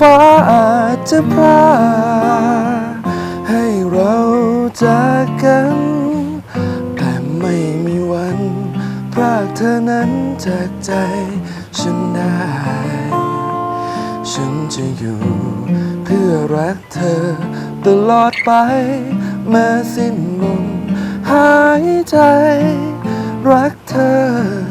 ฟ้าอาจจะพรากให้เราจากกัน แต่ไม่มีวันพรากเธอนั้นจากใจฉันได้ ฉันจะอยู่เพื่อรักเธอตลอดไปแม้สิ้นลมหายใจ รักเธอ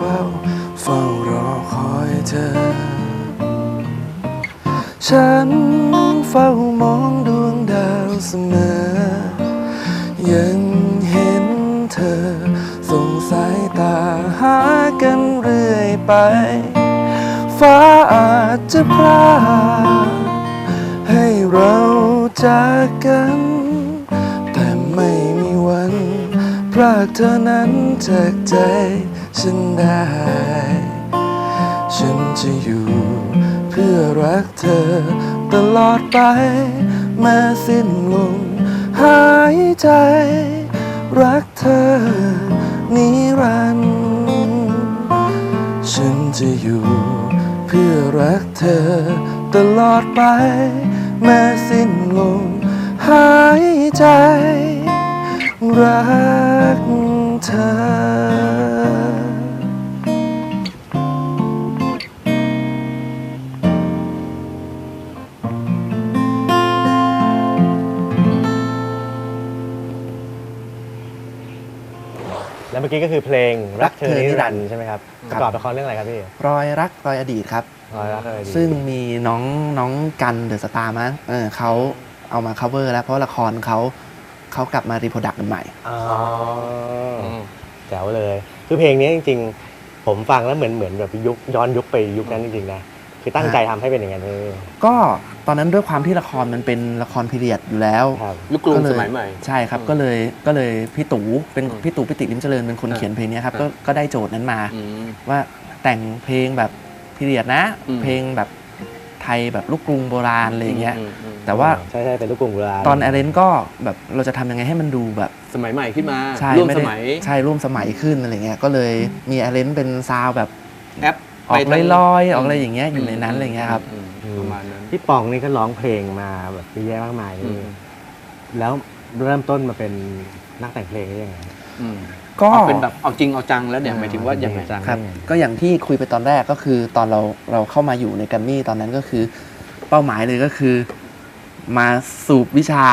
เฝ้า เฝ้ารอคอยเธอ ฉันเฝ้ามองดวงดาวเสมอ ยังเห็นเธอ ส่งสายตาหากันเรื่อยไป ฟ้าอาจจะพรากให้เราจากกันแต่ไม่มีวันพรากเธอนั้นจากใจ ฉันได้ ฉันจะอยู่เพื่อรักเธอ ตลอดไปแม้สิ้นลมหายใจ รักเธอ นิรันดร์ฉันจะอยู่เพื่อรักเธอ ตลอดไปแม้สิ้นลมหายใจ รักเธอ แล้วเมื่อกี้ก็คือเพลงรักเธอนิรันดร์ใช่ไหมครับปครัระบ กอบละครเรื่องอะไรครับพี่รอยรักรอยอดีตครับ อ๋อรักเธอดีซึ่งมีน้องน้องกันเดอะสตาร์มั้งเออเขาเอามา cover แล้วเพราะละครเขาเขากลับมารีโปรดักต์กันใหม่ อ๋ออแจ๋วเลย คือเพลงนี้จริง ๆ ผมฟังแล้วเหมือนเหมือนแบบยุคย้อนยุคไปยุคนั้นจริงๆนะ คือตั้งใจทำให้เป็นอย่างนั้นเลยก็ตอนนั้นด้วยความที่ละครมันเป็นละครพีเรียดอยู่แล้วครับยุคกรุงก็เลสมัยใหม่ ใช่ครับอืมก็เลยก็เลยพี่ตู่เป็นอืมพี่ตู่ปิติลิมเจริญเป็นคนอ่าเขียนเพลงเนี้ยครับอ่าก็ก็ได้โจทย์นั้นมา อืม ว่าแต่งเพลงแบบพีเรียดนะ อืม เพลงแบบไทยแบบลูกกรุงโบราณอะไรอย่างเงี้ยมอืมแต่ว่าใช่ใช่เป็นลูกกรุงโบราณตอนอเรนก็แบบเราจะทำยังไงให้มันดูแบบ สมัยใหม่ขึ้นมาใช่ร่วมไได้สมัย ใช่ร่วมสมัยขึ้นอะไรเงี้ยก็เลยมีอเรนเป็นซาวแบบแอป ออกไปทางลอยๆออกอะไรอย่างเงี้ยอยู่ในนั้นอะไรเงี้ยครับอืมอืมประมาณนั้น พี่ปองนี่ก็ร้องเพลงมาแบบเยอะแยะมากมายอืนี่มแล้วเริ่มต้นมาเป็นนักแต่งเพลงได้ยังไงอืมก็เอาเป็นแบบเอาจริงเอาจังแล้วเนี่ยหมายถึงว่ายังไงจังครับได้ไงก็อย่างที่คุยไปตอนแรกก็คือตอนเราเราเข้ามาอยู่ในแกัมมี่ตอนนั้นก็คือ เป้าหมายเลยก็คือ มาสูบวิชา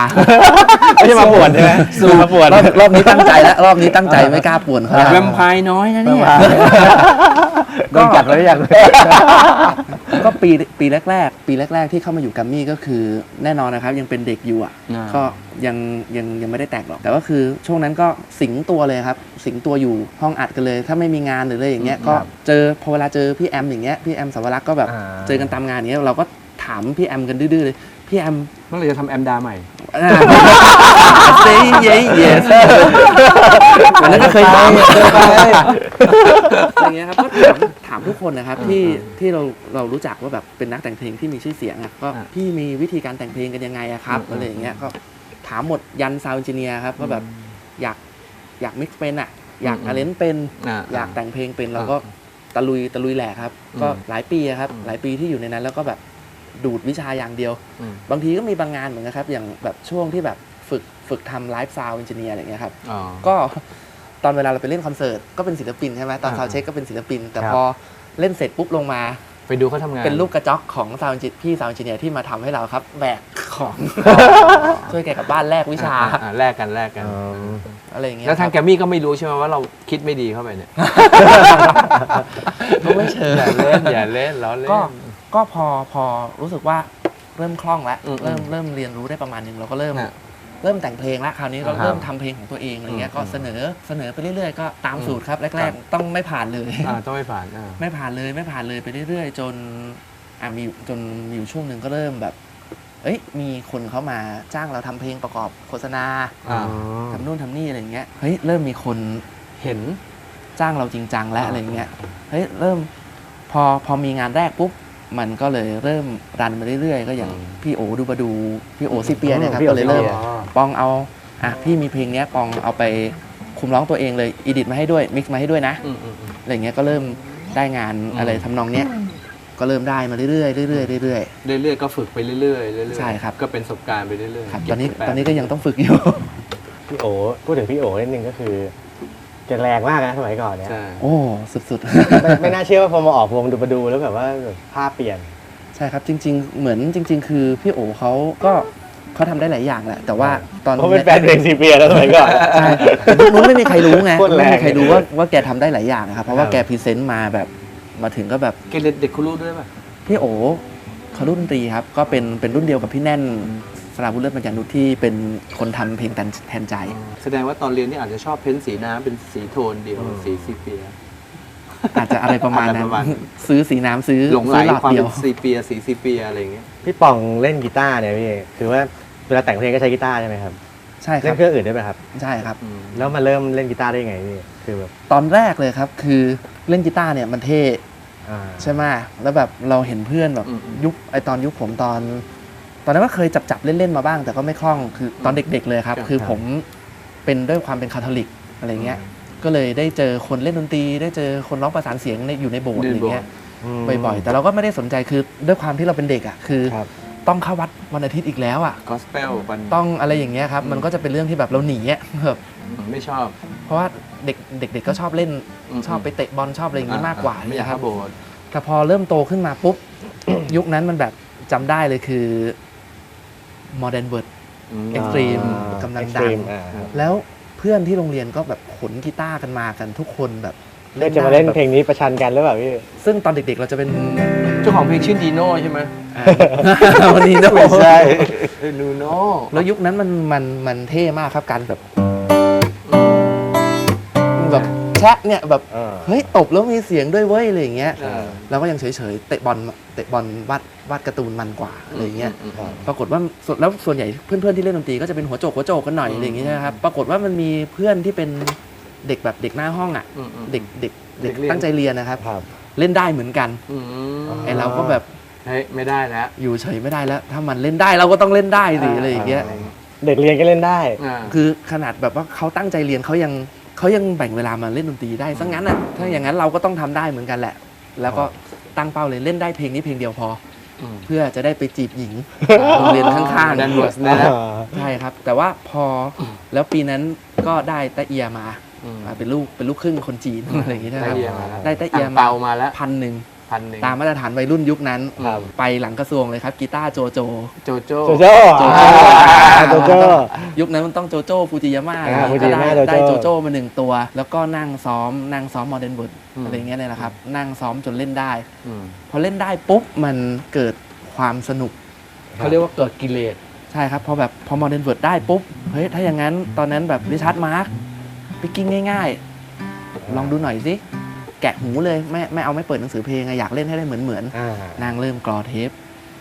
ไม่ใช่มาปวดใช่ไหมสูมาปวดรอบรอบนี้ตั้งใจแล้วรอบนี้ตั้งใจไม่กล้าป่วนเขาแล้วแวมไพร์น้อยนะเนี่ยโดนกัดแล้วยังก็ปีปีแรก ๆ ปีแรก ๆ ที่เข้ามาอยู่แกัมมี่ก็คือแน่นอนนะครับ ยังเป็นเด็กอยู่อะอ่าก็ยังยังยังไม่ได้แต่งหรอก แต่ก็คือช่วงนั้นก็สิงตัวเลยครับ สิงตัวอยู่ห้องอัดกันเลย ถ้าไม่มีงานหรืออะไรอย่างเงี้ยอืมก็ครับเจอพอเวลาเจอพี่แอมอย่างเงี้ยพี่แอมสาวรักษ์ก็แบบอ่าเจอกันตามงานอย่างเงี้ยเราก็ถามพี่แอมกันดื้อๆเลย พี่แอมเมื่อไหรจะทำแอมดาใหม่อ่า say yes yes วันนั้นก็เคยถามอย่างเงี้ยครับก็ถามถามทุกคนนะครับที่ที่เราเรารู้จักว่าแบบเป็นนักแต่งเพลงที่มีชื่อเสียงอะก็อ่าพี่มีวิธีการแต่งเพลงกันยังไงอะครับอืมอะไรอย่างเงี้ยก็ถามหมดยันซาวด์เอนจิเนียร์ครับว่าแบบอยากอยากมิกซ์เป็นอะ อยากอืมอาเลนเป็นอ่าอยากแต่งเพลงเป็นอ่าเราก็ตะลุยตะลุยแหละครับอืมก็หลายปีอะครับอืมหลายปีที่อยู่ในนั้นแล้วก็แบบ ดูดวิชาอย่างเดียวอืมบางทีก็มีบางงานเหมือนกันครับ อย่างแบบช่วงที่แบบฝึกฝึกทำไลฟ์ซาวด์เอนจิเนียร์อะไรเงี้ยครับอ๋อก็ตอนเวลาเราไปเล่นคอนเสิร์ตก็เป็นศิลปินใช่ไหมตอนอ่าซาวด์เช็คก็เป็นศิลปิน แต่ครับพอเล่นเสร็จปุ๊บลงมาไปดูเขาทำงาน เป็นลูกกระจอกของซาวด์พี่ซาวด์เอนจิเนียร์ที่มาทำให้เราครับ แบกของ ช่วยแกกลับบ้านแลกวิชาอ่อ่แลกกันแลกกันอืมอะไรอย่างเงี้ยแล้วทางคแกรมมี่ก็ไม่รู้ใช่ไหมว่าเราคิดไม่ดีเข้าไปเนี่ยรับก็ไม่เชิงอย่าเล่นอย่าเล่นล้อเล่น ก็ก็พอพอรู้สึกว่าเริ่มคล่องแล้วอืมเริ่มเริ่มเรียนรู้ได้ประมาณหนึงเราก็เริ่มน่ะเริ่มแต่งเพลงแล้วคราวนี้เราครับเริ่มทำเพลงของตัวเองอะไรเงี้ยอืมก็เสนอเสนอไปเรื่อยๆก็ตามอืมสูตรครับคแรรักบๆ ต้องไม่ผ่านเลย อ่าต้องไม่ผ่านอ่า ไม่ผ่านเลยไม่ผ่านเลยไปเรื่อยๆ จนอะมีจนมีอยู่ช่วงหนึ่งก็เริ่มแบบ เอ้ยมีคนเขามาจ้างเราทำเพลงประกอบโฆษณาอ่า ทำนู่นทำนี่อะไรเงี้ยเฮ้ยเริ่มมีคนเห็น จ้างเราจริงจังแล้วอ่าอะไรเงี้ยเฮ้ยเริ่มพอพอมีงานแรกปุ๊บ มันก็เลยเริ่มรันมาเรื่อยๆ ก็อย่างพี่โอดูบาดูพี่โอซิเปียเนี่ยครับพี่โอก็เลยเริ่มซิเปียปองเอาอะพี่มีเพลงเนี้ยปองเอาไปคุมร้องตัวเองเลยอีดิทมาให้ด้วยมิกซ์มาให้ด้วยนะอืมอืมอืมอะไรเงี้ยก็เริ่มได้งานอืมอะไรทำนองเนี้ยก็เริ่มได้มาเรื่อยๆเรื่อยๆเรื่อยเรื่อยๆก็ฝึกไปเรื่อยๆเรื่อยๆใช่ครับก็เป็นประสบการณ์ไปเรื่อยๆๆครับเก็ตอนนี้สิบแปดตอนนี้ก็ยังต้องฝึกอยู่พี่โอพูดถึงพี่โอนิดนึงก็คือ แกแรงมากนะสมัยก่อนเนี่ยใช่โอ้ สุดไม่ไม่น่าเชื่อว่าพอมาออกวงดูมาดูแล้วแบบว่าแบบภาพเปลี่ยน ๆ ใช่ครับจริง ๆ เหมือนจริง ๆ คือพี่โอเขาก็เขาทำได้หลายอย่างแหละ แต่ว่าตอนเพราะเป็นแฟนเพลงซีเปียแล้วสมัยก่อน ใช่ยุคนู้นไม่มีใครรู้ไงโคตรแรง ไม่มีใครรู้ว่าว่าแกทำได้หลายอย่างนะครับเพราะว่าครับแกพรีเซนต์มาแบบมาถึงก็แบบ เกเรเด็กคุณรู้ด้วยป่ะ พี่โอเขารุ่นดนตรีครับ ก็เป็นเป็นรุ่นเดียวกับพี่แน่น สราบุญเลิศปัญญานุชที่เป็นคนทำเพลงแทนแทนใจแสดงว่าตอนเรียนนี่อาจจะชอบเพ้นท์สีน้ำเป็นสีโทนเดียวอืมสีซีเปีย อาจจะอะไรประมาณนั้อาจจะนประมาณซื้อสีน้ำซื้อหลงไหลซื้อหลอดความเดียเป็วนซีเปีย สีซีเปียอะไรอย่างเงี้ยพี่ป่องเล่นกีตาร์เนี่ยพี่คือว่าเวลาแต่งเพลงก็ใช้กีตาร์ใช่ไหมครับใช่คเล่รันบเครื่องอื่นได้ไหมครับใช่ครับอืมแล้วมาเริ่มเล่นกีตาร์ได้ยังไงพี่คือแบบตอนแรกเลยครับ คือเล่นกีตาร์เนี่ยมันเท่อ่าใช่ไหมแล้วแบบเราเห็นเพื่อนแบบอืมอืมยุคไอตอนยุคผมตอน ตอนนั้นก็เคยจับจับๆเล่นๆมาบ้าง แต่ก็ไม่คล่องคือตอนเด็ก ๆ เลยครับครับ คือผมเป็นด้วยความเป็นคาทอลิกอะไรเงี้ยก็เลยได้เจอคนเล่นดนตรี ได้เจอคนร้องประสานเสียงในอยู่ในโบสถ์อะไรเงี้ยมบ่อยๆ แต่เราก็ไม่ได้สนใจคือด้วยความที่เราเป็นเด็กอะคือครับต้องเข้าวัดวันอาทิตย์อีกแล้วอะกอสเปลมันต้องอะไรอย่างเงี้ยครับอืมมันก็จะเป็นเรื่องที่แบบเราหนีอะแบบไม่ชอบ เพราะว่าเด็กเด็กๆก็ชอบเล่นอืมชอบไปเตะบอลชอบอะไรอย่างงี้มากกว่าไม่อยากครัเข้าโบสถ์แต่พอเริ่มโตขึ้นมาปุ๊บยุคนั้นมันแบบจำได้เลยคือ Modern Word อืม Extreme อ่ากำลังดัง Extreme อ่าครับแล้วเพื่อนที่โรงเรียนก็แบบขนกีตาร์กันมากันทุกคนแบบเล่นจะมาเล่นได้แบบเพลงนี้ประชันกันหรือเปล่าพี่ ซึ่งตอนเด็กๆเราจะเป็นเจ้าของเพลงชื่อดีโน่ใช่ไหมวันนี้นะไม่ใช่นูโน่แล้วยุคนั้นมันมันมันเท่มากครับการแบบ แบบแชะเนี่ยแบบเออ เฮ้ยตบแล้วมีเสียงด้วยเว้ยอะไรอย่างเงี้ยเออเราก็ยังเฉยๆเตะบอลเตะบอลวาดวาดการ์ตูนมันกว่าอะไรอย่างเงี้ยมอืม ปรากฏว่าส่วนแล้วส่วนใหญ่เพื่อนๆที่เล่นดนตรีก็จะเป็นหัวโจกหัวโจกกันหน่อยอืม อะไรอย่างเงี้ยนะครับปรากฏว่ามันมีเพื่อนที่เป็นเด็กแบบเด็กหน้าห้องอะอืมอืมเด็กเด็กเด็กเด็กเรียน ตั้งใจเรียนนะครับ ครับ เล่นได้เหมือนกันอืมไอเราก็แบบเฮ้ยไม่ได้แล้วอยู่เฉยไม่ได้แล้ว ถ้ามันเล่นได้เราก็ต้องเล่นได้สิอะไรอย่างเงี้ยเด็กเรียนก็เล่นได้ อ่า คือขนาดแบบว่าเขาตั้งใจเรียนเขายัง เขายังแบ่งเวลามาเล่นดนตรีได้ซะงั้นอะถ้าอย่างนั้นเราก็ต้องทำได้เหมือนกันแหละ แล้วก็ตั้งเป้าเลยเล่นได้เพลงนี้เพลงเดียวพอมเพื่อจะได้ไปจีบหญิงโรงเรียนข้างๆดันเวิร์สนะใช่ครับ แต่ว่าพอแล้วปีนั้นก็ได้ตะเอียมาอืมอ่าเป็นลูกเป็นลูกครึ่งคนจีนอะไรอย่างงี้ใช่ไหมได้ครับเอียมาแล้วได้ตะเอียอ่างมาเปามาแล้วพันหนึ่ง พันหนึ่ง ตามมาตรฐานวัยรุ่นยุคนั้น ครับ ไปหลังกระทรวงเลยครับกีตาร์โจโจ โจโจ้ โจโจ้โจโจ้ อ่าโจโจ้ ยุคนั้นมันต้องโจโจ้ฟูจิยาม่าอ่าก็ Fujiyama ได้โจโจ้ ได้โจโจ้มาหนึ่งตัว แล้วก็นั่งซ้อมนั่งซ้อมโมเดิร์นเวิร์ดอะไรอย่างเงี้ยเลยนะครับ นั่งซ้อมจนเล่นได้ อืม พอเล่นได้ปุ๊บมันเกิดความสนุก เขาเรียกว่าเกิดกิเลส ใช่ครับ พอแบบพอ Modern Word ได้ปุ๊บ เฮ้ย ถ้าอย่างนั้นตอนนั้นแบบริชาร์ดมาร์คปิกกิ้งง่ายๆ ลองดูหน่อยสิแกะหูเลยไม่ไม่เอาไม่เปิดหนังสือเพลงอะอยากเล่นให้ได้เหมือนเหมือนอ่าๆนางเริ่มกรอเทป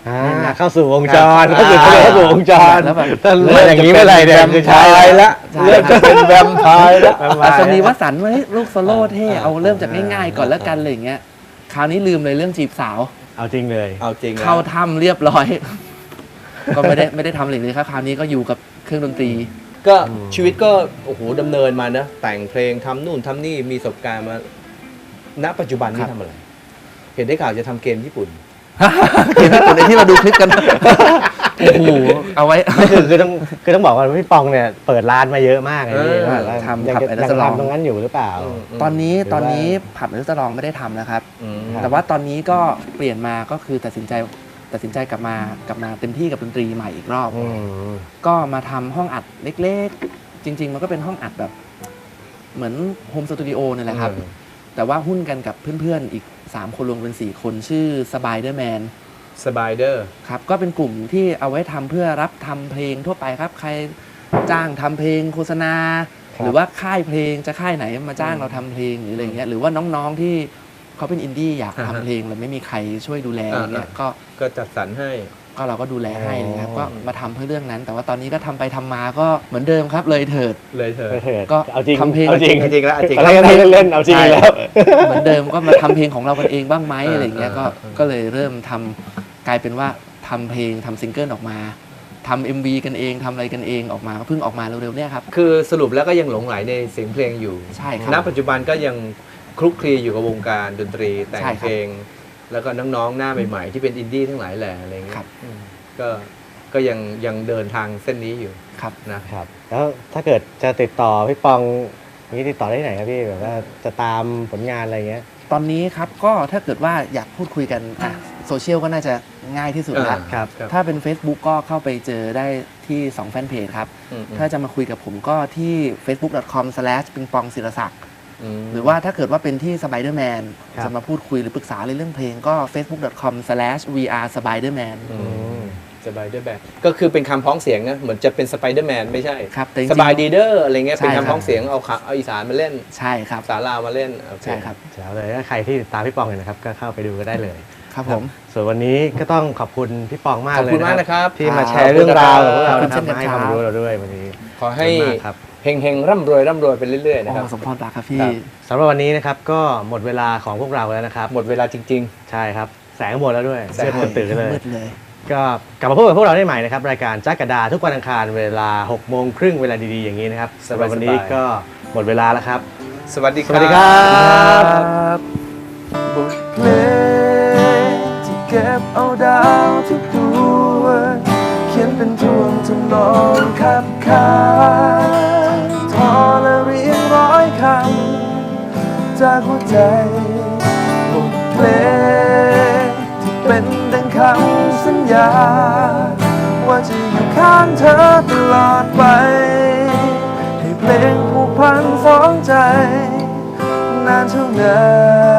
อ่าเล่นนะเข้าสู่วงจรเข้าสู่เข้าสู่วงจรแล้วแบบถ้าเลือกอย่างนี้เมื่อไหร่เนี่ยคือใช่แล้วใช่เลือกจะเป็นแวมไพร์แล้วอัศนีวสันต์ว่าเฮ้ยลูกโซโล่เท่เอาเริ่มจากง่ายๆก่อนแล้วกันอะไรอย่างเงี้ยคราวนี้ลืมเลยเรื่องจีบสาว เอาจริงเลย เอาจริงแล้วเข้าถ้ำเรียบร้อย ก็ไม่ได้ไม่ได้ทำอะไรเลยครับคราวนี้ก็อยู่กับเครื่องดนตรี ก็ชีวิตก็โอ้โหดำเนินมานะแต่งเพลงทำนู่นทำนี่มีประสบการณ์มา ณปัจจุบันคนี่รับทำอะไร เห็นได้ข่าวจะทำเกมญี่ปุ่นเขียนญี่ปุ่นไอ้ที่เราดูคลิปกัน โอ้โหเอาไว้ คือคือต้องคือต้องบอกว่าพี่ปองเนี่ยเปิดร้านมาเยอะมากเลยเออว่าว่าทำยังผับจะแอนด์ยังสลอง ทำตรงนั้นอยู่หรือเปล่า ตอนนี้หรือว่าตอนนี้ผับนัสลองไม่ได้ทำนะครับ อืมครับ แต่ว่าตอนนี้ก็เปลี่ยนมาก็คือตัดสินใจตัดสินใจกลับมากลับมาเต็มที่กับดนตรีใหม่อีกรอบ อืม ก็มาทำห้องอัดเล็กๆ จริง ๆ มันก็เป็นห้องอัดแบบ เหมือนโฮมสตูดิโอนี่แหละครับอืม แต่ว่าหุ้นกันกับเพื่อนๆอีก 3 คนรวมเป็น 4 คนชื่อสบายเดอร์แมนสบายเดอร์ครับ ก็เป็นกลุ่มที่เอาไว้ทำเพื่อรับทำเพลงทั่วไปครับ ใครจ้างทำเพลงโฆษณาครับหรือว่าค่ายเพลงจะค่ายไหนมาจ้างเราทำเพลงหรืออะไรเงี้ยหรือว่าน้องๆที่เขาเป็นอินดี้อยากทำเพลงแล้วไม่มีใครช่วยดูแลอะไรเงี้ยก็ก็จัดสรรให้ ก็เราก็ดูแลให้นะครับอ๋อก็มาทำเพื่อเรื่องนั้น แต่ว่าตอนนี้ก็ทำไปทำมาก็เหมือนเดิมครับเลยเถิด เลยเถอะไปเถิดก็เอาจริงทำเพลง เอาจริงจริงๆแล้วจริงอะไรกันเล่นๆเอาจริงแล้ว เหมือนเดิมก็มาทำเพลงของเรากันเองบ้างไหมเอออะไรเงี้ยก็เออเออ ก็เลยเริ่มทำกลายเป็นว่าทำเพลงทำซิงเกิลออกมาทำ MV กันเองทำอะไรกันเองออกมาก็เพิ่งออกมาเร็วๆเนี่ยครับ คือสรุปแล้วก็ยังหลงไหลในเสียงเพลงอยู่ใช่ครับณปัจจุบันก็ยังคลุกคลีอยู่กับวงการดนตรีแต่งใช่ครับ เพลง แล้วก็น้องๆหน้าใหม่ ๆ ที่เป็นอินดี้ทั้งหลายแหล่อะไรเงี้ครัยบอืมก็ก็ยังยังเดินทางเส้นนี้อยู่ครับนะครับ แล้วถ้าเกิดจะติดต่อพี่ปองนี่ติดต่อได้ที่ไหนครับพี่แบบว่าจะตามผลงานอะไรเงี้ย ตอนนี้ครับก็ถ้าเกิดว่าอยากพูดคุยกันอะโซเชียลก็น่าจะง่ายที่สุดละครับ ถ้าเป็น Facebook ก็เข้าไปเจอได้ที่2แฟนเพจครับอืมถ้าจะมาคุยกับผมก็ที่ facebook.com slash ปิงปองศิรศักดิ์ม หรือว่าถ้าเกิดว่าเป็นที่ Spiderman ครับจะมาพูดคุยหรือปรึกษาในเรื่องเพลงก็ facebook.com slash vr spiderman อืมสบายด้วยแบบก็คือเป็นคำพ้องเสียงนะเหมือนจะเป็นสไปเดอร์แมนไม่ใช่ครับแต่จริงสๆบายดีเดอร์อะไรเงี้ยใช่เป็นครับคำพ้องเสียงเอาขาเอาอีสานมาเล่นใช่ครับสาลาวมาเล่นโอเใช่ครับเจ๋วเลยถ้าใครที่ติดตามพี่ปองอยู่นะครับก็เข้าไปดูก็ได้เลยครับผมส่วนวันนี้ก็ต้องขอบคุณพี่ปองมากขอบเลยคุณมากนะครับที่มาครับแชร์เรื่องราวของเราขอบคุณนะครับเช่นกันมาให้คครับวามรู้เราด้วยวันนี้ขอให้ ขอบคุณมากครับเฮงเฮงๆร่ำรวยร่ำรวยไปเรื่อยๆโอ้นะครับสมพรปากครับพี่ ครับ สำหรับวันนี้นะครับก็หมดเวลาของพวกเราแล้วนะครับหมดเวลาจริง ใช่ครับ แสงหมดแล้วด้วยแสงหมด ตื่นๆเลย มืดเลย ก็กลับมาพบกับพวกเราได้ใหม่นะครับ รายการจักรดาทุกวันอังคารเวลา6โมงครึ่งเวลาดีๆอย่างนี้นะครับสบายๆสำหรับวันนี้ก็หมดเวลาแล้วครับ ๆ สวัสดีคสรับวัสดีครับ บทเพลงที่เก็บเอาดาวทุกดวงเขียนเป็นทวงทำนองขับขาน ใจบทเพลงที่เป็นดังคำสัญญา ว่าจะอยู่ข้างเธอตลอดไป ให้เพลงผูกพันสองใจ นานเท่านาน